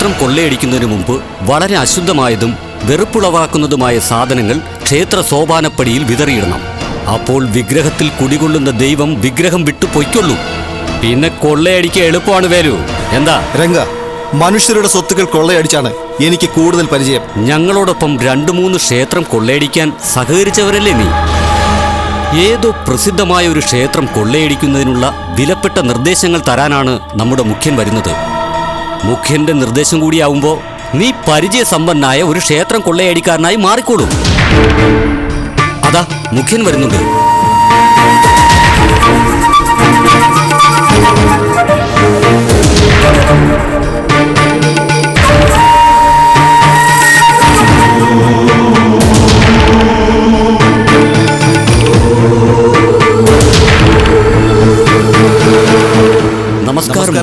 ക്ഷേത്രം കൊള്ളയടിക്കുന്നതിന് മുമ്പ് വളരെ അശുദ്ധമായതും വെറുപ്പുളവാക്കുന്നതുമായ സാധനങ്ങൾ ക്ഷേത്ര സോപാനപ്പടിയിൽ വിതറിയിടണം. അപ്പോൾ വിഗ്രഹത്തിൽ കുടികൊള്ളുന്ന ദൈവം വിഗ്രഹം വിട്ടു പൊയ്ക്കൊള്ളൂ. പിന്നെ കൊള്ളയടിക്ക എളുപ്പമാണ് വേലു. എന്താ? രംഗ മനുഷ്യരുടെ സ്വത്തുക്കൾ കൊള്ളയടിച്ചാണ് എനിക്ക് കൂടുതൽ പരിചയം. ഞങ്ങളോടൊപ്പം രണ്ടു മൂന്ന് ക്ഷേത്രം കൊള്ളയടിക്കാൻ സഹകരിച്ചവരല്ലേ നീ? ഏതോ പ്രസിദ്ധമായ ഒരു ക്ഷേത്രം കൊള്ളയടിക്കുന്നതിനുള്ള വിലപ്പെട്ട നിർദ്ദേശങ്ങൾ തരാനാണ് നമ്മുടെ മുഖ്യൻ വരുന്നത്. മുഖ്യന്റെ നിർദ്ദേശം കൂടിയാവുമ്പോ നീ പരിചയസമ്പന്നായ ഒരു ക്ഷേത്രം കൊള്ളയടിക്കാരനായി മാറിക്കോളും അതാ മുഖ്യൻ വരുന്നുണ്ട്. നമസ്കാരം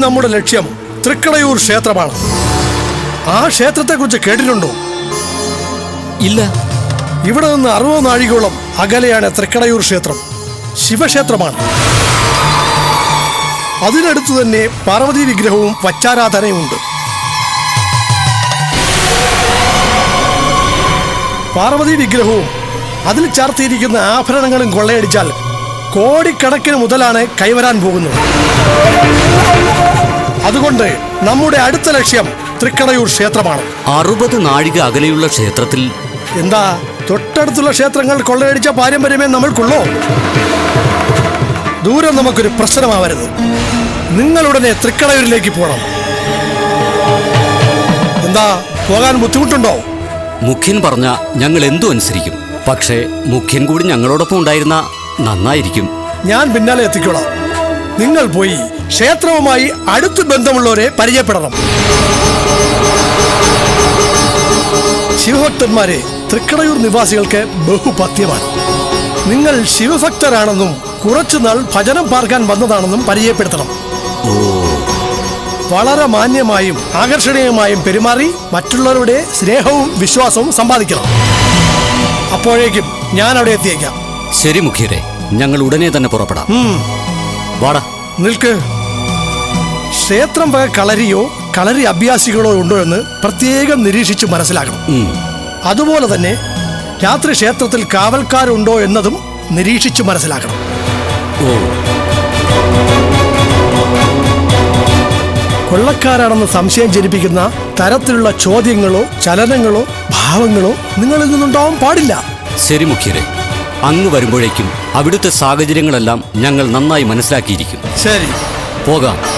നമ്മുടെ ലക്ഷ്യം തൃക്കടയൂർ ക്ഷേത്രമാണ്. ആ ക്ഷേത്രത്തെക്കുറിച്ച് കേട്ടിട്ടുണ്ടോ? ഇല്ല. ഇവിടെ നിന്ന് അറുപത് നാഴികയോളം അകലെയാണ് തൃക്കടയൂർ ക്ഷേത്രം. ശിവക്ഷേത്രമാണ്. അതിനടുത്ത് തന്നെ പാർവതി വിഗ്രഹവും വച്ചാരാധനയുമുണ്ട്. പാർവതി വിഗ്രഹവും അതിൽ ചാർത്തിയിരിക്കുന്ന ആഭരണങ്ങളും കൊള്ളയടിച്ചാൽ കോടിക്കണക്കിന് മുതലാണ് കൈവരാൻ പോകുന്നത്. അതുകൊണ്ട് നമ്മുടെ അടുത്ത ലക്ഷ്യം തൃക്കടയൂർ ക്ഷേത്രമാണ്. അറുപത് നാഴിക അകലെയുള്ള ക്ഷേത്രത്തിൽ എന്താ തൊട്ടടുത്തുള്ള ക്ഷേത്രങ്ങൾ കൊള്ളയടിച്ച പാരമ്പര്യമേ നമ്മൾക്കുള്ളോ? ദൂരം നമുക്കൊരു പ്രശ്നമാവരുത്. നിങ്ങളുടനെ തൃക്കടയൂരിലേക്ക് പോകണം എന്താ പോകാൻ ബുദ്ധിമുട്ടുണ്ടോ? മുഖ്യൻ പറഞ്ഞ ഞങ്ങൾ എന്തു അനുസരിക്കും? പക്ഷേ മുഖ്യൻ കൂടി ഞങ്ങളോടൊപ്പം ഉണ്ടായിരുന്ന നന്നായിരിക്കും. ഞാൻ പിന്നാലെ എത്തിക്കോളാം. നിങ്ങൾ പോയി ക്ഷേത്രവുമായി അടുത്ത് ബന്ധമുള്ളവരെ പരിചയപ്പെടണം. ശിവഭക്തന്മാരെ തൃക്കടയൂർ നിവാസികൾക്ക് ബഹുപത്യമാണ്. നിങ്ങൾ ശിവഭക്തരാണെന്നും കുറച്ചുനാൾ ഭജനം പാർക്കാൻ വന്നതാണെന്നും പരിചയപ്പെടുത്തണം. വളരെ മാന്യമായും ആകർഷണീയമായും പെരുമാറി മറ്റുള്ളവരുടെ സ്നേഹവും വിശ്വാസവും സമ്പാദിക്കണം. അപ്പോഴേക്കും ഞാൻ അവിടെ എത്തിയേക്കാം. ശരി മുഖ്യരെ ഞങ്ങൾ ഉടനെ തന്നെ പുറപ്പെടാം. വാടാ. നിൽക്ക്. ക്ഷേത്രം വക കളരിയോ കളരി അഭ്യാസികളോ ഉണ്ടോ എന്ന് പ്രത്യേകം നിരീക്ഷിച്ച് മനസ്സിലാക്കണം. അതുപോലെ തന്നെ രാത്രി ക്ഷേത്രത്തിൽ കാവൽക്കാരുണ്ടോ എന്നതും നിരീക്ഷിച്ച് മനസ്സിലാക്കണം. കൊള്ളക്കാരാണെന്ന് സംശയം ജനിപ്പിക്കുന്ന തരത്തിലുള്ള ചോദ്യങ്ങളോ ചലനങ്ങളോ ഭാവങ്ങളോ നിങ്ങളിൽ നിന്നുണ്ടാവാൻ പാടില്ല. ശരി മുഖ്യരെ അങ്ങ് വരുമ്പോഴേക്കും അവിടുത്തെ സാഹചര്യങ്ങളെല്ലാം ഞങ്ങൾ നന്നായി മനസ്സിലാക്കിയിരിക്കും. ശരി. പോകാം.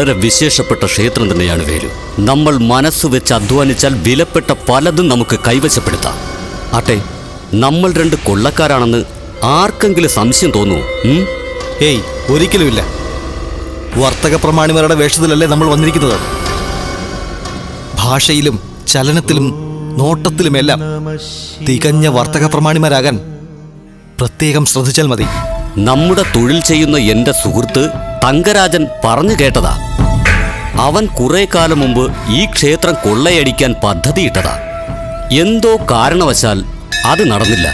വളരെ വിശേഷപ്പെട്ട ക്ഷേത്രം തന്നെയാണ് വേലു. നമ്മൾ മനസ്സ് വെച്ച് അധ്വാനിച്ചാൽ വിലപ്പെട്ട പലതും നമുക്ക് കൈവശപ്പെടുത്താം. ആട്ടെ നമ്മൾ രണ്ട് കൊള്ളക്കാരാണെന്ന് ആർക്കെങ്കിലും സംശയം തോന്നുമോ ഉം? ഏയ് ഒരിക്കലുമില്ല. വർത്തക പ്രമാണിമാരുടെ വേഷത്തിലല്ലേ നമ്മൾ വന്നിരിക്കുന്നത്? ഭാഷയിലും ചലനത്തിലും നോട്ടത്തിലുമെല്ലാം തികഞ്ഞ വർത്തക പ്രമാണിമാരാകാൻ പ്രത്യേകം ശ്രദ്ധിച്ചാൽ മതി. നമ്മുടെ തൊഴിൽ ചെയ്യുന്ന എന്റെ സുഹൃത്ത് തങ്കരാജൻ പറഞ്ഞു കേട്ടതാ. അവൻ കുറേ കാലം മുമ്പ് ഈ ക്ഷേത്രം കൊള്ളയടിക്കാൻ പദ്ധതിയിട്ടതാ. എന്തോ കാരണവശാൽ അത് നടന്നില്ല.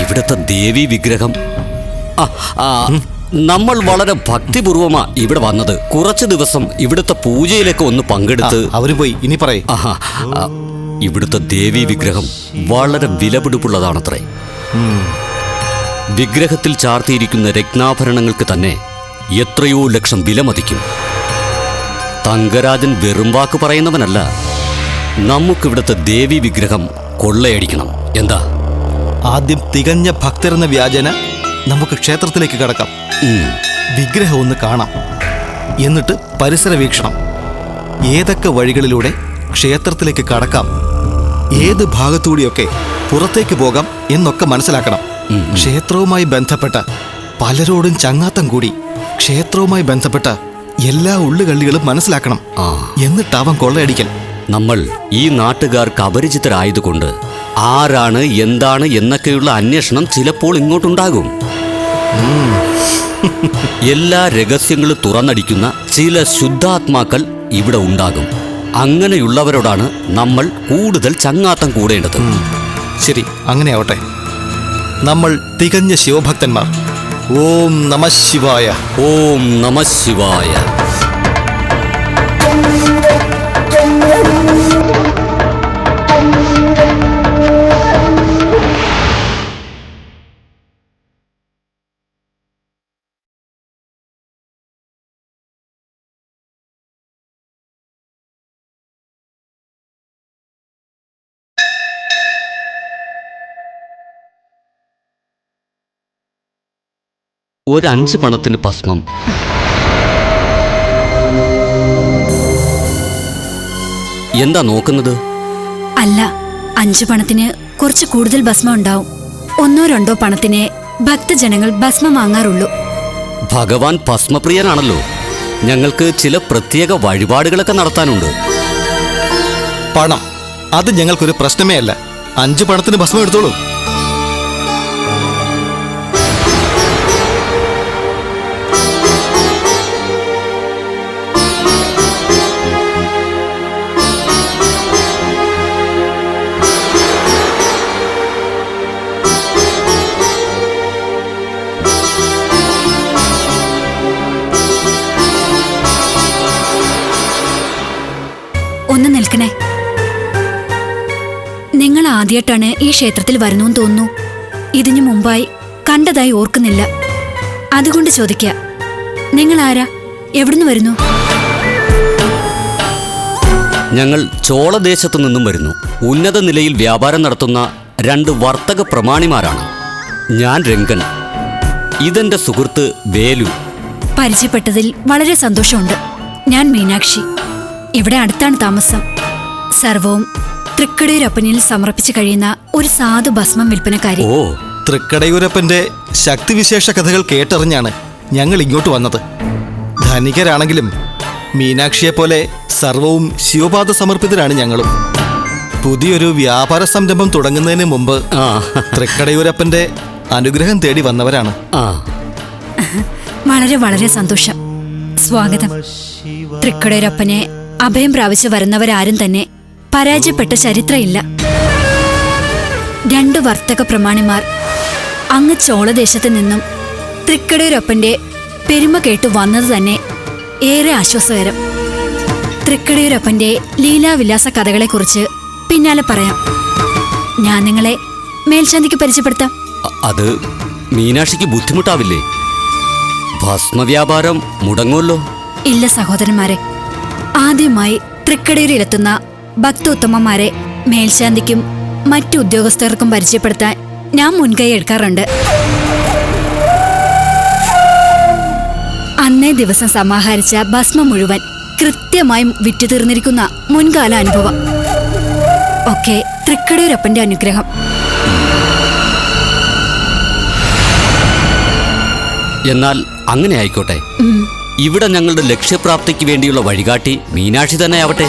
ഇവിടുത്തെ ദേവി വിഗ്രഹം. നമ്മൾ വളരെ ഭക്തിപൂർവമാ ഇവിടെ വന്നത്. കുറച്ച് ദിവസം ഇവിടുത്തെ പൂജയിലേക്ക് ഒന്ന് പങ്കെടുത്ത് അവർ പോയി. ഇനി പറയേ. ഇവിടുത്തെ ദേവി വിഗ്രഹം വളരെ വിലപിടിപ്പുള്ളതാണത്രേ. വിഗ്രഹത്തിൽ ചാർത്തിയിരിക്കുന്ന രത്നാഭരണങ്ങൾക്ക് തന്നെ എത്രയോ ലക്ഷം വിലമതിക്കും തങ്കരാജൻ വെറും വാക്ക് പറയുന്നവനല്ല. നമുക്കിവിടുത്തെ ദേവി വിഗ്രഹം കൊള്ളയടിക്കണം. എന്താ? ആദ്യം തികഞ്ഞ ഭക്തരെന്ന വ്യാജന നമുക്ക് ക്ഷേത്രത്തിലേക്ക് കടക്കാം. വിഗ്രഹം ഒന്ന് കാണാം. എന്നിട്ട് പരിസര വീക്ഷണം. ഏതൊക്കെ വഴികളിലൂടെ ക്ഷേത്രത്തിലേക്ക് കടക്കാം? ഏത് ഭാഗത്തുകൂടിയൊക്കെ പുറത്തേക്ക് പോകാം എന്നൊക്കെ മനസ്സിലാക്കണം. ക്ഷേത്രവുമായി ബന്ധപ്പെട്ട പലരോടും ചങ്ങാത്തം കൂടി ക്ഷേത്രവുമായി ബന്ധപ്പെട്ട എല്ലാ ഉള്ളുകള്ളികളും മനസ്സിലാക്കണം. എന്നിട്ടാവാം കൊള്ളയടിക്കൽ. നമ്മൾ ഈ നാട്ടുകാർക്ക് അപരിചിതരായതുകൊണ്ട് ആരാണ് എന്താണ് എന്നൊക്കെയുള്ള അന്വേഷണം ചിലപ്പോൾ ഇങ്ങോട്ടുണ്ടാകും. എല്ലാ രഹസ്യങ്ങളും തുറന്നടിക്കുന്ന ചില ശുദ്ധാത്മാക്കൾ ഇവിടെ ഉണ്ടാകും. അങ്ങനെയുള്ളവരോടാണ് നമ്മൾ കൂടുതൽ ചങ്ങാത്തം കൂടേണ്ടത്. ശരി അങ്ങനെ ആവട്ടെ. നമ്മൾ തികഞ്ഞ ശിവഭക്തന്മാർ. ഓം നമ ശിവായ. ഓം നമ ശിവായ. ഒരു അഞ്ച് പണത്തിന് ഭസ്മം. എന്താ നോക്കുന്നത്? അല്ല അഞ്ചു പണത്തിന് കുറച്ച് കൂടുതൽ ഭസ്മം ഉണ്ടാവും. ഒന്നോ രണ്ടോ പണത്തിന് ഭക്തജനങ്ങൾ ഭസ്മം വാങ്ങാറുള്ളൂ. ഭഗവാൻ ഭസ്മപ്രിയനാണല്ലോ. ഞങ്ങൾക്ക് ചില പ്രത്യേക വഴിപാടുകളൊക്കെ നടത്താനുണ്ട്. പണം. അത് ഞങ്ങൾക്കൊരു പ്രശ്നമേ അല്ല. അഞ്ച് പണത്തിന് ഭസ്മം എടുത്തോളൂ. ഒന്ന് നിൽക്കണേ. നിങ്ങൾ ആദ്യമായിട്ടാണ് ഈ ക്ഷേത്രത്തിൽ വരണമെന്ന് തോന്നുന്നു. ഇതിനു മുമ്പായി കണ്ടതായി ഓർക്കുന്നില്ല. അതുകൊണ്ട് ചോദിക്ക നിങ്ങൾ ആരാ? എവിടുന്ന് വരുന്നു? ഞങ്ങൾ ചോളദേശത്തു നിന്നും വരുന്നു. ഉന്നത നിലയിൽ വ്യാപാരം നടത്തുന്ന രണ്ട് വർത്തക പ്രമാണിമാരാണ്. ഞാൻ രംഗൻ. ഇതെന്റെ സുഹൃത്ത് വേലു. പരിചയപ്പെട്ടതിൽ വളരെ സന്തോഷമുണ്ട്. ഞാൻ മീനാക്ഷി. ഇവിടെ അടുത്താണ് താമസം. സർവവും തൃക്കടയൂരപ്പനിൽ സമർപ്പിച്ചു കഴിയുന്ന ഒരു സാധു ഭസ്മം വിൽപ്പനക്കാരി. ഓ തൃക്കടയൂരപ്പന്റെ ശക്തിവിശേഷ കഥകൾ കേട്ടറിഞ്ഞാണ് ഞങ്ങൾ ഇങ്ങോട്ട് വന്നത്. ധനികരാണെങ്കിലും മീനാക്ഷിയെ പോലെ സർവവും ശിവപാദ സമർപ്പിതരാണ് ഞങ്ങളും. പുതിയൊരു വ്യാപാര സംരംഭം തുടങ്ങുന്നതിന് മുമ്പ് ആ. തൃക്കടയൂരപ്പന്റെ അനുഗ്രഹം തേടി വന്നവരാണ്. ആ. വളരെ വളരെ സന്തോഷം. സ്വാഗതം. തൃക്കടയൂരപ്പനെ അഭയം പ്രാപിച്ചു വരുന്നവരാരും തന്നെ പരാജയപ്പെട്ട ചരിത്രമില്ല. രണ്ട് വർത്തക പ്രമാണിമാർ അങ്ങ് ചോളദേശത്ത് നിന്നും തൃക്കടയൂരപ്പന്റെ പെരുമ കേട്ടു വന്നത് തന്നെ ഏറെ ആശ്വാസകരം. തൃക്കടയൂരപ്പന്റെ ലീലാവിലാസ കഥകളെക്കുറിച്ച് പിന്നാലെ പറയാം. ഞാൻ നിങ്ങളെ മേൽശാന്തിക്ക് പരിചയപ്പെടുത്താം. അത് മീനാക്ഷിക്ക് ബുദ്ധിമുട്ടാവില്ലേ? ഭസ്മവ്യാപാരം മുടങ്ങുമല്ലോ ഇല്ല സഹോദരന്മാരെ ആദ്യമായി തൃക്കടയൂരിലെത്തുന്ന ഭക്തോത്തമന്മാരെ മേൽശാന്തിക്കും മറ്റു ഉദ്യോഗസ്ഥർക്കും പരിചയപ്പെടുത്താൻ ഞാൻ മുൻകൈ എടുക്കാറുണ്ട്. അന്നേ ദിവസം സമാഹരിച്ച ഭസ്മം മുഴുവൻ കൃത്യമായും വിറ്റു തീർന്നിരിക്കുന്ന മുൻകാല അനുഭവം. ഒക്കെ തൃക്കടയൂരപ്പന്റെ അനുഗ്രഹം. എന്നാൽ അങ്ങനെ ആയിക്കോട്ടെ. ഇവിടെ ഞങ്ങളുടെ ലക്ഷ്യപ്രാപ്തിക്ക് വേണ്ടിയുള്ള വഴികാട്ടി മീനാക്ഷി തന്നെ ആവട്ടെ.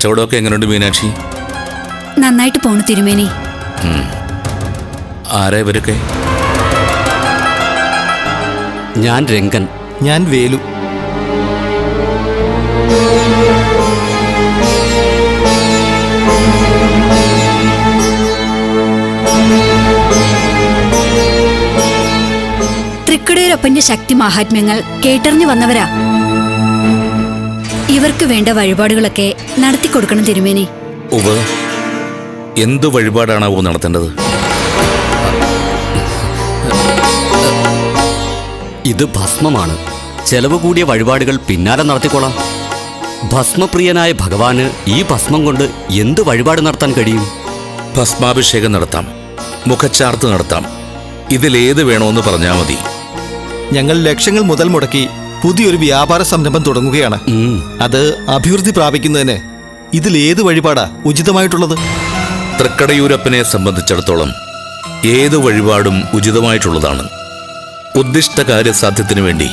കച്ചവടമൊക്കെ എങ്ങനെയുണ്ട് മീനാക്ഷി? നന്നായിട്ട് പോണു തിരുമേനി. ആരാ ഇവരൊക്കെ? ഞാൻ രംഗൻ. ഞാൻ വേലു. തൃക്കടയൂരപ്പന്റെ ശക്തി മാഹാത്മ്യങ്ങൾ കേട്ടറിഞ്ഞു വന്നവരാ. ഇവർക്ക് വേണ്ട വഴിപാടുകളൊക്കെ നടത്തി കൊടുക്കണം തിരുമേനി. ഉവ എന്തു വഴിപാടാണാവോ നടത്തേണ്ടത്? ഇത് ഭസ്മമാണ്. ചെലവ് കൂടിയ വഴിപാടുകൾ പിന്നാലെ നടത്തിക്കോളാം. ഭസ്മപ്രിയനായ ഭഗവാന് ഈ ഭസ്മം കൊണ്ട് എന്ത് വഴിപാട് നടത്താൻ കഴിയും? ഭസ്മാഭിഷേകം നടത്താം. മുഖച്ചാർത്ത് നടത്താം. ഇതിലേത് വേണമെന്ന് പറഞ്ഞാൽ മതി. ഞങ്ങൾ ലക്ഷങ്ങൾ മുതൽ മുടക്കി പുതിയൊരു വ്യാപാര സംരംഭം തുടങ്ങുകയാണ്. അത് അഭിവൃദ്ധി പ്രാപിക്കുന്നതിന് ഇതിൽ ഏത് വഴിപാടാ ഉചിതമായിട്ടുള്ളത്? തൃക്കടയൂരപ്പനെ സംബന്ധിച്ചിടത്തോളം ഏത് വഴിപാടും ഉചിതമായിട്ടുള്ളതാണ്. ഉദ്ദിഷ്ട കാര്യസാധ്യത്തിനു വേണ്ടി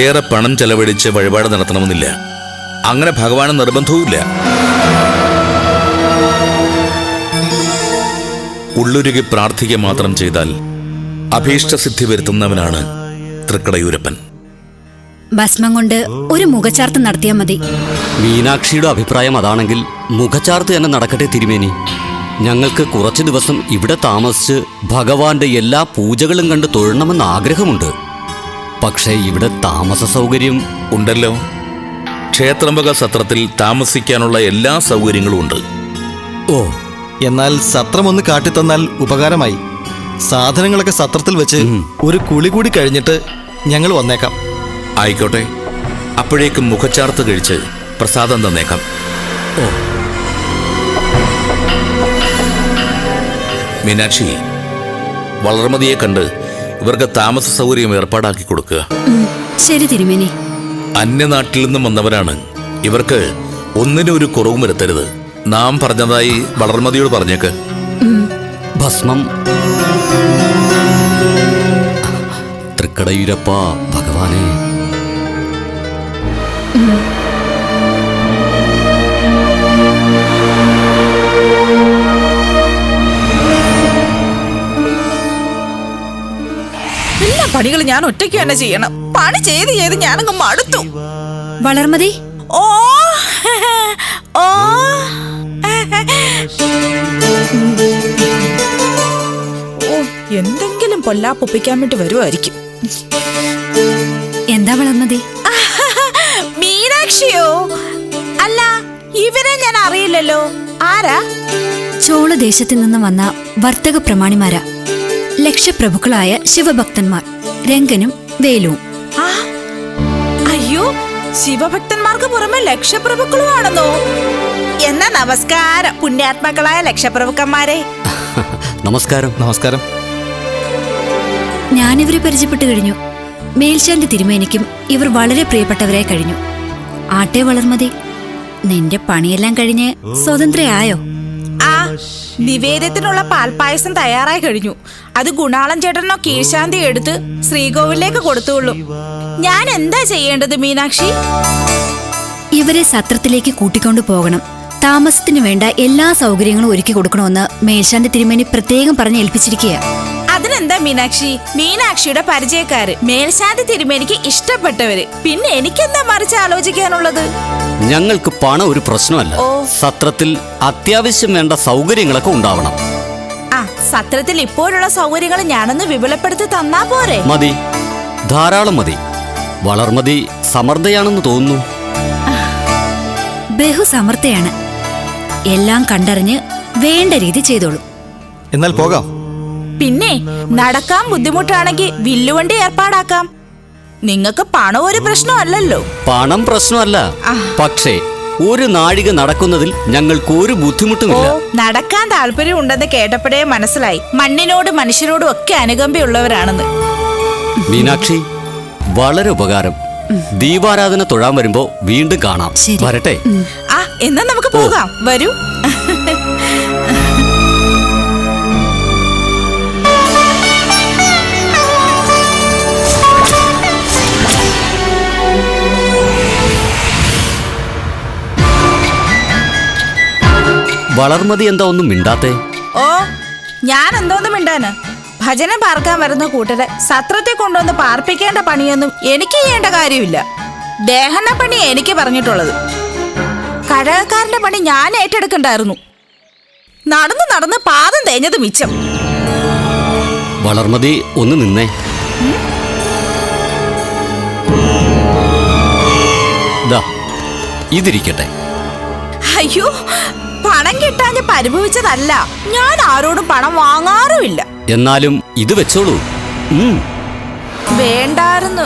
ഏറെ പണം ചെലവഴിച്ച് വഴിപാട് നടത്തണമെന്നില്ല. അങ്ങനെ ഭഗവാന് നിർബന്ധവുമില്ല. ഉള്ളുരുകി പ്രാർത്ഥിക്കുക മാത്രം ചെയ്താൽ അഭീഷ്ടസിദ്ധി വരുത്തുന്നവനാണ് തൃക്കടയൂരപ്പൻ. ഭസ്മം കൊണ്ട് ഒരു മുഖചാർത്ത് നടത്തിയാൽ മതി. മീനാക്ഷിയുടെ അഭിപ്രായം അതാണെങ്കിൽ മുഖചാർത്ത് തന്നെ നടക്കട്ടെ തിരുമേനി. ഞങ്ങൾക്ക് കുറച്ച് ദിവസം ഇവിടെ താമസിച്ച് ഭഗവാന്റെ എല്ലാ പൂജകളും കണ്ട് തൊഴണമെന്ന് ആഗ്രഹമുണ്ട്. പക്ഷേ ഇവിടെ താമസ സൗകര്യം ഉണ്ടല്ലോ. ക്ഷേത്രംബക സത്രത്തിൽ താമസിക്കാനുള്ള എല്ലാ സൗകര്യങ്ങളും ഉണ്ട്. ഓ എന്നാൽ സത്രം ഒന്ന് കാട്ടിത്തന്നാൽ ഉപകാരമായി. സാധനങ്ങളൊക്കെ സത്രത്തിൽ വെച്ച് ഒരു കുളി കൂടി കഴിഞ്ഞിട്ട് ഞങ്ങൾ വന്നേക്കാം. ആയിക്കോട്ടെ. അപ്പോഴേക്കും മുഖച്ചാർത്ത് കഴിച്ച് പ്രസാദം തന്നേക്കാം. ഓ. മീനാക്ഷി വളർമതിയെ കണ്ട് ഇവർക്ക് താമസ സൗകര്യം ഏർപ്പാടാക്കി കൊടുക്കുക. ശരി തിരുമേനി. അന്യനാട്ടിൽ നിന്നും വന്നവരാണ്. ഇവർക്ക് ഒന്നിനും ഒരു കുറവും വരുത്തരുത്. നാം പറഞ്ഞതായി വളർമതിയോട് പറഞ്ഞേക്ക്. ഭസ്മം. തൃക്കടയൂരപ്പ ഭഗവാനെ. എല്ലാ പണികളും ഞാൻ ഒറ്റയ്ക്ക് തന്നെ ചെയ്യണം. പണി ചെയ്ത് ചെയ്ത് ഞാനങ്ങ് മടുത്തു. വളർമതി. ഓ ഓ. എന്തെങ്കിലും പൊല്ലാപ്പൊപ്പിക്കാൻ വേണ്ടി വരുമായിരിക്കും എന്താ വളർമതി? മീനാക്ഷിയോ അല്ല ഇവരെ ഞാൻ അറിയില്ലല്ലോ. ആരാ? ചോളദേശത്ത് നിന്ന് വന്ന വർത്തക പ്രമാണിമാരാ. ലക്ഷ്യപ്രഭുക്കളായ ശിവഭക്തന്മാർ രംഗനും വേലുവും. ആ അയ്യോ ശിവഭക്തന്മാർക്ക് പുറമെ ലക്ഷപ്രഭുക്കളുമാണെന്നോ? എന്നാ നമസ്കാരം പുണ്യാത്മാക്കളായ ലക്ഷ്യപ്രഭുക്കന്മാരെ നമസ്കാരം. നമസ്കാരം. ഞാനിവരെ പരിചയപ്പെട്ടു കഴിഞ്ഞു. മേൽശാന്റെ തിരുമേനിക്കും ഇവർ വളരെ പ്രിയപ്പെട്ടവരായി കഴിഞ്ഞു. ആട്ടെ വളർമതി നിന്റെ പണിയെല്ലാം കഴിഞ്ഞ് സ്വതന്ത്രയായോ? ആ നിവേദ്യത്തിനുള്ള പാൽപ്പായസം തയ്യാറായി കഴിഞ്ഞു. അത് ഗുണാളം ചേട്ടനോ കീഴ്ശാന്തി എടുത്ത് ശ്രീകോവിലേക്ക് കൊടുത്തുള്ളൂ. ഞാൻ എന്താ ചെയ്യേണ്ടത് മീനാക്ഷി? ഇവരെ സത്രത്തിലേക്ക് കൂട്ടിക്കൊണ്ടു പോകണം. താമസത്തിനു വേണ്ട എല്ലാ സൗകര്യങ്ങളും ഒരുക്കി കൊടുക്കണമെന്ന് മേൽശാന്തി തിരുമേനി പ്രത്യേകം പറഞ്ഞ് ഏൽപ്പിച്ചിരിക്കുക അതിനെന്താ മീനാക്ഷി? മീനാക്ഷിയുടെ പരിചയക്കാര്. മേൽശാന്തി തിരുമേനിക്ക് ഇഷ്ടപ്പെട്ടവര്. പിന്നെ എനിക്കെന്താ മറിച്ച് ആലോചിക്കാനുള്ളത്? ഞങ്ങൾക്ക് പണം ഒരു പ്രശ്നമല്ല. സത്രത്തിൽ അത്യാവശ്യം വേണ്ട സൗകര്യങ്ങളൊക്കെ ഉണ്ടാവണം. ആ സത്രത്തിൽ ഇപ്പോഴുള്ള സൗകര്യങ്ങൾ ഞാനൊന്ന് വിപുലപ്പെടുത്തി തന്നാ പോരെ? മതി. ധാരാളം മതി. വളർമതി സമർത്ഥയാണെന്ന് തോന്നുന്നു. ബഹു ബഹുസമർത്ഥയാണ്. എല്ലാം കണ്ടറിഞ്ഞ് വേണ്ട രീതി ചെയ്തോളൂ. എന്നാൽ പോകാം. പിന്നെ നടക്കാൻ ബുദ്ധിമുട്ടാണെങ്കിൽ വില്ലുവണ്ടി ഏർപ്പാടാക്കാം. നിങ്ങൾക്ക് പണം ഒരു പ്രശ്നമല്ലല്ലോ പണം പ്രശ്നമല്ല. പക്ഷേ ഒരു നാഴിക നടക്കുന്നതിൽ ഞങ്ങൾക്ക് ഒരു ബുദ്ധിമുട്ടുമില്ല. നടക്കാൻ താല്പര്യം ഉണ്ടെന്ന് കേട്ടപ്പോഴേ മനസ്സിലായി. മണ്ണിനോട് മനുഷ്യരോടും ഒക്കെ അനുകമ്പയുള്ളവരാണെന്ന്. മീനാക്ഷി വളരെ ഉപകാരം. ദീപാരാധന തൊഴാൻ വരുമ്പോ വീണ്ടും കാണാം. വരട്ടെ? ആ എന്നാ നമുക്ക് പോകാം. വരൂ. വളർമതി എന്താ ഒന്നും മിണ്ടാത്തെ? ഓ ഞാൻ എന്തോന്ന് മിണ്ടാന്. ഭജനം പാർക്കാൻ വരുന്ന കൂട്ടരെ സത്രത്തെ കൊണ്ടുവന്ന് പാർപ്പിക്കേണ്ട പണിയൊന്നും എനിക്ക് ചെയ്യേണ്ട കാര്യമില്ല. ദേഹന പണി എനിക്ക് പറഞ്ഞിട്ടുള്ളത്. കഴകക്കാരന്റെ പണി ഞാൻ ഏറ്റെടുക്കണ്ടായിരുന്നു. നടന്ന് നടന്ന് പാദം തേഞ്ഞത് മിച്ചം. വളർമതി ഒന്ന് നിന്നേ. ഇതിരിക്കട്ടെ. അയ്യോ പണം പരിഭവിച്ചതല്ല. ഞാൻ ആരോടും പണം വാങ്ങാറുമില്ല. എന്നാലും ഇത് വെച്ചോളൂ. വേണ്ടായിരുന്നു.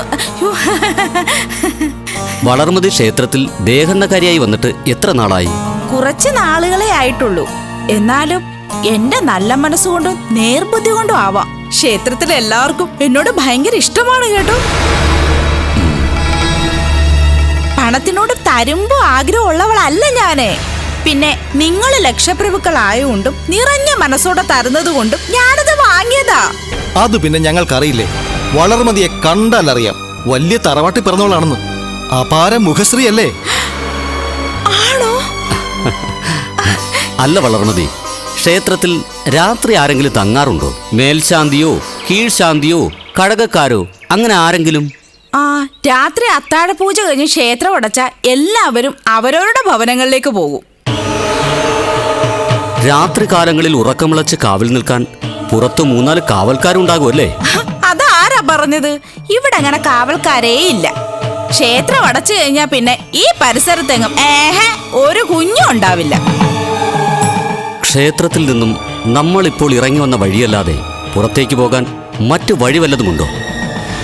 വളർമതി ക്ഷേത്രത്തിൽ ദേഹന്നക്കാരിയായി വന്നിട്ട് എത്ര നാളായി? കുറച്ച് നാളുകളെ ആയിട്ടുള്ളൂ. എന്നാലും എന്റെ നല്ല മനസ്സുകൊണ്ടും നേർബുദ്ധി കൊണ്ടും ആവാം. ക്ഷേത്രത്തിലെ എല്ലാവർക്കും എന്നോട് ഭയങ്കര ഇഷ്ടമാണ് കേട്ടോ. പണത്തിനോട് തരുമ്പോ ആഗ്രഹമുള്ളവളല്ല ഞാനേ. പിന്നെ നിങ്ങൾ ലക്ഷപ്രഭുക്കളായതുകൊണ്ടും നിറഞ്ഞ മനസ്സോടെ തരുന്നത് കൊണ്ടും ഞാനത് വാങ്ങിയതാ. അത് പിന്നെ ഞങ്ങൾക്കറിയില്ലേ? വളർമതിയെ കണ്ടാലറിയാം. വലിയ തറവാട്ടി പിറന്നവളാണെന്ന്. അപാര മുഖശ്രീ അല്ലേ ആണോ? അല്ല വളർമതി ക്ഷേത്രത്തിൽ രാത്രി ആരെങ്കിലും തങ്ങാറുണ്ടോ? മേൽശാന്തിയോ കീഴ്ശാന്തിയോ കടകക്കാരോ അങ്ങനെ ആരെങ്കിലും? ആ രാത്രി അത്താഴ പൂജ കഴിഞ്ഞ് ക്ഷേത്രം അടച്ച എല്ലാവരും അവരവരുടെ ഭവനങ്ങളിലേക്ക് പോകും. രാത്രി കാലങ്ങളിൽ ഉറക്കമിളച്ച് കാവൽ നിൽക്കാൻ പുറത്ത് മൂന്നാൽ കാവൽക്കാരുണ്ടാകുമല്ലേ? അതാരാ പറഞ്ഞത്? ഇവിടെ അങ്ങനെ കാവൽക്കാരേ ഇല്ല. ക്ഷേത്രം അടച്ചു കഴിഞ്ഞാ പിന്നെ ഈ പരിസരത്തെങ്ങും ഏഹെ ഒരു കുഞ്ഞും ഉണ്ടാവില്ല. ക്ഷേത്രത്തിൽ നിന്നും നമ്മൾ ഇപ്പോൾ ഇറങ്ങി വന്ന വഴിയല്ലാതെ പുറത്തേക്ക് പോകാൻ മറ്റു വഴി വല്ലതുമുണ്ടോ?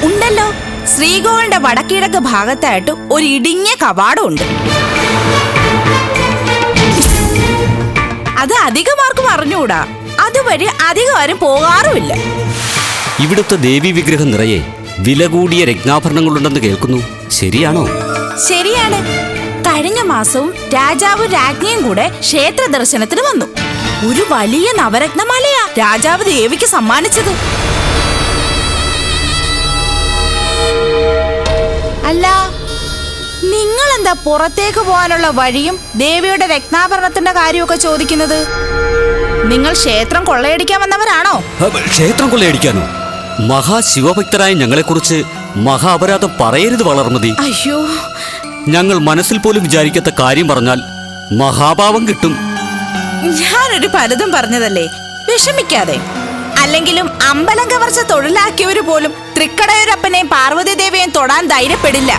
ഉണ്ടല്ലോ. ശ്രീകോവിലിന്റെ വടക്കിഴക്ക് ഭാഗത്തായിട്ട് ഒരു ഇടുങ്ങിയ കവാടമുണ്ട്. അത് അധികമാർക്കും അറിഞ്ഞുകൂടാ. അതുവഴി അധികം ആരും പോകാറുമില്ല. ഇവിടുത്തെ ദേവി വിഗ്രഹം നിറയെ വില കൂടിയ രത്നാഭരണങ്ങളുണ്ടെന്ന് കേൾക്കുന്നു. ശരിയാണോ? ശരിയാണ്. കഴിഞ്ഞ മാസവും രാജാവും രാജ്ഞിയും കൂടെ ക്ഷേത്ര ദർശനത്തിന് വന്നു. ഒരു വലിയ നവരത്നമാലയാ രാജാവ് ദേവിക്ക് സമ്മാനിച്ചത്. അല്ല നിങ്ങൾ എന്താ പുറത്തേക്ക് പോകാനുള്ള വഴിയും ദേവിയുടെ രത്നാഭരണത്തിന്റെ കാര്യമൊക്കെ ചോദിക്കുന്നത്? നിങ്ങൾ ക്ഷേത്രം കൊള്ളയടിക്കാൻ വന്നവരാണോ? ക്ഷേത്രം കൊള്ളയടിക്കാനോ? മഹാശിവഭക്തരായ ഞങ്ങളെക്കുറിച്ച് മഹാ അപരാധം പറയരുത് വളർമതി. അയ്യോ. ഞങ്ങൾ മനസ്സിൽ പോലും വിചാരിക്കാത്ത കാര്യം പറഞ്ഞാൽ മഹാഭാവം കിട്ടും. ഞാനൊരു പലതും പറഞ്ഞതല്ലേ? വിഷമിക്കാതെ. അല്ലെങ്കിലും അമ്പലം കവർച്ച തൊഴിലാക്കിയവര് പോലും തൃക്കടയൂരപ്പനെയും പാർവതി ദേവിയെയും തൊടാൻ ധൈര്യപ്പെടില്ല.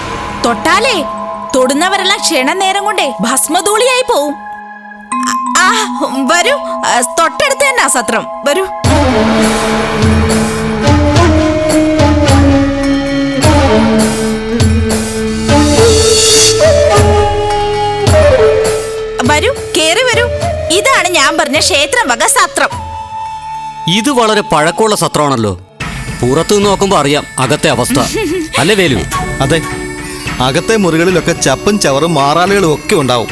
തൊട്ടാലേ തൊടുന്നവരെല്ലാം ക്ഷണനേരം കൊണ്ടേ ഭസ്മധൂളിയായി പോവും. ആ, വരൂ. തൊട്ടടുത്ത് തന്നെ സത്രം. വരൂ. വരൂ കേറി വരൂ. ഇതാണ് ഞാൻ പറഞ്ഞ ക്ഷേത്രം വക സത്രം. ഇത് വളരെ പഴക്കമുള്ള സത്രമാണല്ലോ. പുറത്തു നോക്കുമ്പോ നോക്കുമ്പോൾ അറിയാം അകത്തെ അവസ്ഥ. അല്ലേ വേലു? അതെ. അകത്തെ മുറികളിലൊക്കെ ചപ്പും ചവറും മാറാലുകളും ഒക്കെ ഉണ്ടാവും.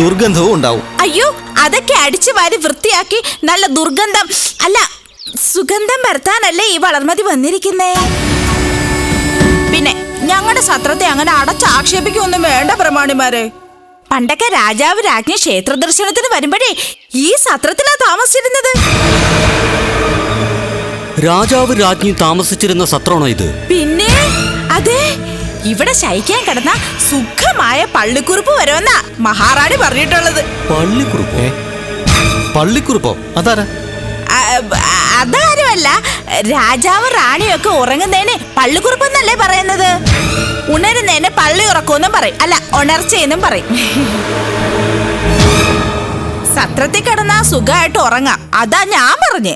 ദുർഗന്ധവും ഉണ്ടാവും. അയ്യോ അതൊക്കെ അടിച്ചു വാരി വൃത്തിയാക്കി നല്ല ദുർഗന്ധം അല്ല സുഗന്ധം വരുത്താനല്ലേ ഈ വളർമതി വന്നിരിക്കുന്നേ? പിന്നെ ഞങ്ങളുടെ സത്രത്തെ അങ്ങനെ അടച്ചാക്ഷേപിക്കൊന്നും വേണ്ട പ്രമാണിമാരെ പണ്ടൊക്കെ രാജാവ് രാജ്ഞി ക്ഷേത്ര ദർശനത്തിന് വരുമ്പോഴേ ഈ സത്രത്തിലാ താമസിച്ചിരുന്നത്. രാജാവ് രാജ്ഞി താമസിച്ചിരുന്ന സത്രമാണോ ഇത്? പിന്നെ അതെ ഇവിടെ ശയിക്കാൻ കിടന്ന സുഖമായ പള്ളിക്കുറിപ്പ് വരുമെന്നാ മഹാറാണി പറഞ്ഞിട്ടുള്ളത്. പള്ളിക്കുറുപ്പോ? പള്ളിക്കുറിപ്പോ? അതാരാ? അതാരുമല്ല രാജാവ് റാണിയൊക്കെ ഉറങ്ങുന്നതിന് പള്ളിക്കുറിപ്പെന്നല്ലേ പറയുന്നത്? ഉണരുന്നതിന് പള്ളി ഉറക്കുമെന്നും പറയും. അല്ല ഉണർച്ചയെന്നും പറയും. സത്രത്തിൽ കിടന്നാ സുഖമായിട്ട് ഉറങ്ങാം. അതാ ഞാൻ പറഞ്ഞേ.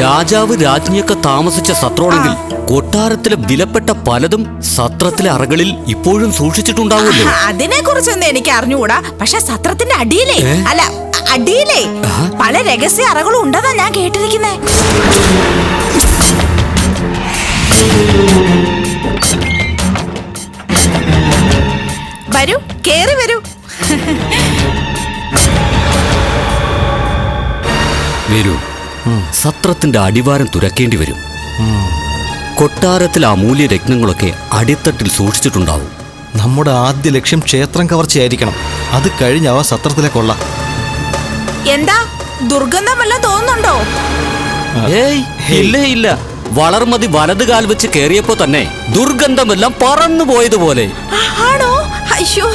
രാജാവ് രാജ്ഞിയൊക്കെ താമസിച്ച സത്രമാണെങ്കിൽ കൊട്ടാരത്തിലെ വിലപ്പെട്ട പലതും സത്രത്തിലെ അറകളിൽ ഇപ്പോഴും സൂക്ഷിച്ചിട്ടുണ്ടാവുമല്ലോ. അതിനെ കുറിച്ചൊന്നും എനിക്ക് അറിഞ്ഞുകൂടാ. പക്ഷെ സത്രത്തിന്റെ അടിയിലേ. അല്ല അടിയിലേ. പല രഹസ്യ അറകളും ഉണ്ടെന്നാ ഞാൻ കേട്ടിരിക്കുന്നേ. വരൂ കേറി വരൂ. വരൂ. സത്രത്തിന്റെ അടിവാരം തുരക്കേണ്ടി വരും. കൊട്ടാരത്തിലെ അമൂല്യ രത്നങ്ങളൊക്കെ അടിത്തട്ടിൽ സൂക്ഷിച്ചിട്ടുണ്ടാവും. നമ്മുടെ ആദ്യ ലക്ഷ്യം ക്ഷേത്രം കവർച്ചയായിരിക്കണം. അത് കഴിഞ്ഞാവാ സത്രത്തിലെ കൊള്ള. എന്താ? ദുർഗന്ധമല്ല തോന്നുന്നുണ്ടോ? ഏയ് ഇല്ല ഇല്ല. വളർമതി വലത് കാൽ വെച്ച് കേറിയപ്പോ തന്നെ ദുർഗന്ധമെല്ലാം പറന്നു പോയതുപോലെ. ആണോ? അയ്യോ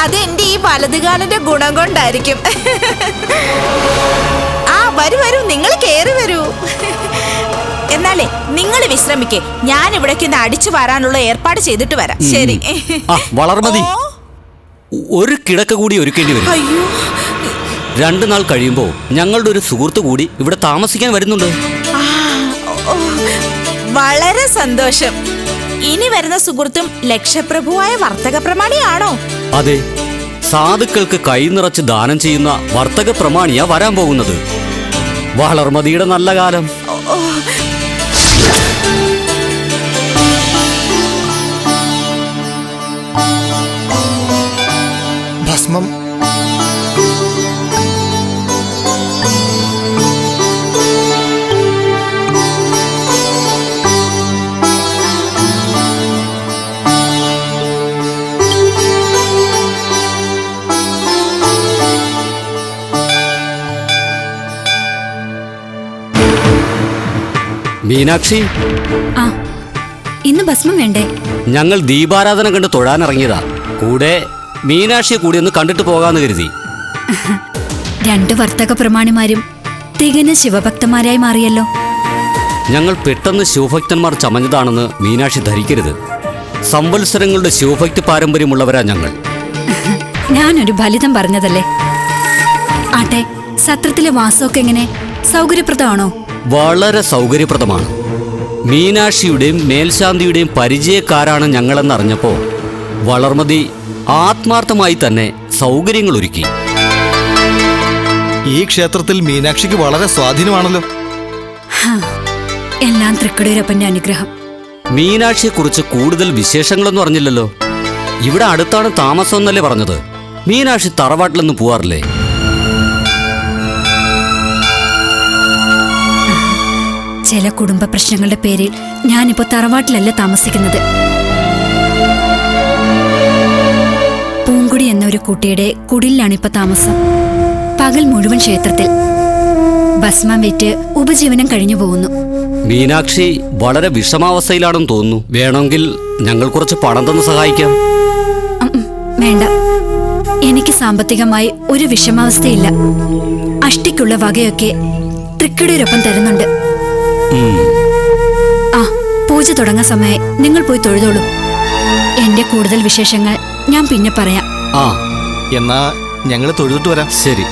അതെന്റെ ഈ വലതുകാലിന്റെ ഗുണം കൊണ്ടായിരിക്കും. വരൂ വരൂ നിങ്ങൾ കയറി വരൂ. എന്നാലേ നിങ്ങൾ വിശ്രമിക്കേ. ഞാൻ ഇവിടേക്ക് ഇന്ന് അടിച്ചു വരാനുള്ള ഏർപ്പാട് ചെയ്തിട്ട് വരാം. ശരി. വളർമതി. ഒരു കിടക്ക കൂടി ഒരുക്കേണ്ടി വരും. അയ്യോ. രണ്ടു നാൾ കഴിയുമ്പോ ഞങ്ങളുടെ ഒരു സുഹൃത്ത് കൂടി ഇവിടെ താമസിക്കാൻ വരുന്നുണ്ട്. വളരെ സന്തോഷം. ഇനി വരുന്ന സുഹൃത്തും ലക്ഷപ്രഭുവായ വർത്തക പ്രമാണിയാണോ? അതെ സാധുക്കൾക്ക് കൈ നിറച്ച് ദാനം ചെയ്യുന്ന വർത്തക പ്രമാണിയാ വരാൻ പോകുന്നത്. വളർമതിയുടെ നല്ല കാലം. ഭസ്മം മീനാക്ഷി? ആ ഇന്ന് ഭസ്മം വേണ്ടേ? ഞങ്ങൾ ദീപാരാധന കണ്ട് തൊഴാനിറങ്ങിയതാ. കൂടെ മീനാക്ഷിയെ കൂടി ഒന്ന് കണ്ടിട്ട് പോകാന്ന് കരുതി. രണ്ട് വർത്തക പ്രമാണിമാരും തികഞ്ഞ ശിവഭക്തന്മാരായി മാറിയല്ലോ. ഞങ്ങൾ പെട്ടെന്ന് ശിവഭക്തന്മാർ ചമഞ്ഞതാണെന്ന് മീനാക്ഷി ധരിക്കരുത്. സംവത്സരങ്ങളുടെ ശിവഭക്തി പാരമ്പര്യമുള്ളവരാ ഞങ്ങൾ. ഞാനൊരു ഫലിതം പറഞ്ഞതല്ലേ? ആട്ടെ സത്രത്തിലെ വാസമൊക്കെ എങ്ങനെ? സൗകര്യപ്രദമാണോ? വളരെ സൗകര്യപ്രദമാണ്. മീനാക്ഷിയുടെയും മേൽശാന്തിയുടെയും പരിചയക്കാരാണ് ഞങ്ങളെന്നറിഞ്ഞപ്പോൾ വളർമതി ആത്മാർത്ഥമായി തന്നെ സൗകര്യങ്ങൾ ഒരുക്കി ഈ ക്ഷേത്രത്തിൽ മീനാക്ഷിക്ക് വളരെ സ്വാധീനമാണല്ലോ. എല്ലാം തൃക്കടൂരപ്പന്റെ അനുഗ്രഹം. മീനാക്ഷിയെക്കുറിച്ച് കൂടുതൽ വിശേഷങ്ങളൊന്നും അറിഞ്ഞില്ലല്ലോ. ഇവിടെ അടുത്താണ് താമസം എന്നല്ലേ പറഞ്ഞത്? മീനാക്ഷി തറവാട്ടിലൊന്നും പോവാറില്ലേ? ചില കുടുംബ പ്രശ്നങ്ങളുടെ പേരിൽ ഞാനിപ്പോ തറവാട്ടിലല്ല താമസിക്കുന്നത്. പൂങ്കുടി എന്ന ഒരു കുട്ടിയുടെ കുടിലാണ് ഇപ്പൊ താമസം. പകൽ മുഴുവൻ ക്ഷേത്രത്തിൽ. ഭസ്മം വിറ്റ് ഉപജീവനം കഴിഞ്ഞു പോകുന്നു. മീനാക്ഷി വളരെ വിഷമാവസ്ഥയിലാണെന്ന് തോന്നുന്നു. വേണമെങ്കിൽ ഞങ്ങൾ കുറച്ച് പണം തന്ന് സഹായിക്കാം. വേണ്ട. എനിക്ക് സാമ്പത്തികമായി ഒരു വിഷമാവസ്ഥയില്ല. അഷ്ടിക്കുള്ള വകയൊക്കെ തൃക്കടൂരൊപ്പം തരുന്നുണ്ട്. ആ പൂജ തുടങ്ങാൻ സമയം നിങ്ങൾ പോയി തൊഴുതോളൂ. എന്റെ കൂടുതൽ വിശേഷങ്ങൾ ഞാൻ പിന്നെ പറയാം. ആ എന്നാ ഞങ്ങൾ തൊഴുതിട്ട് വരാം. ശരി.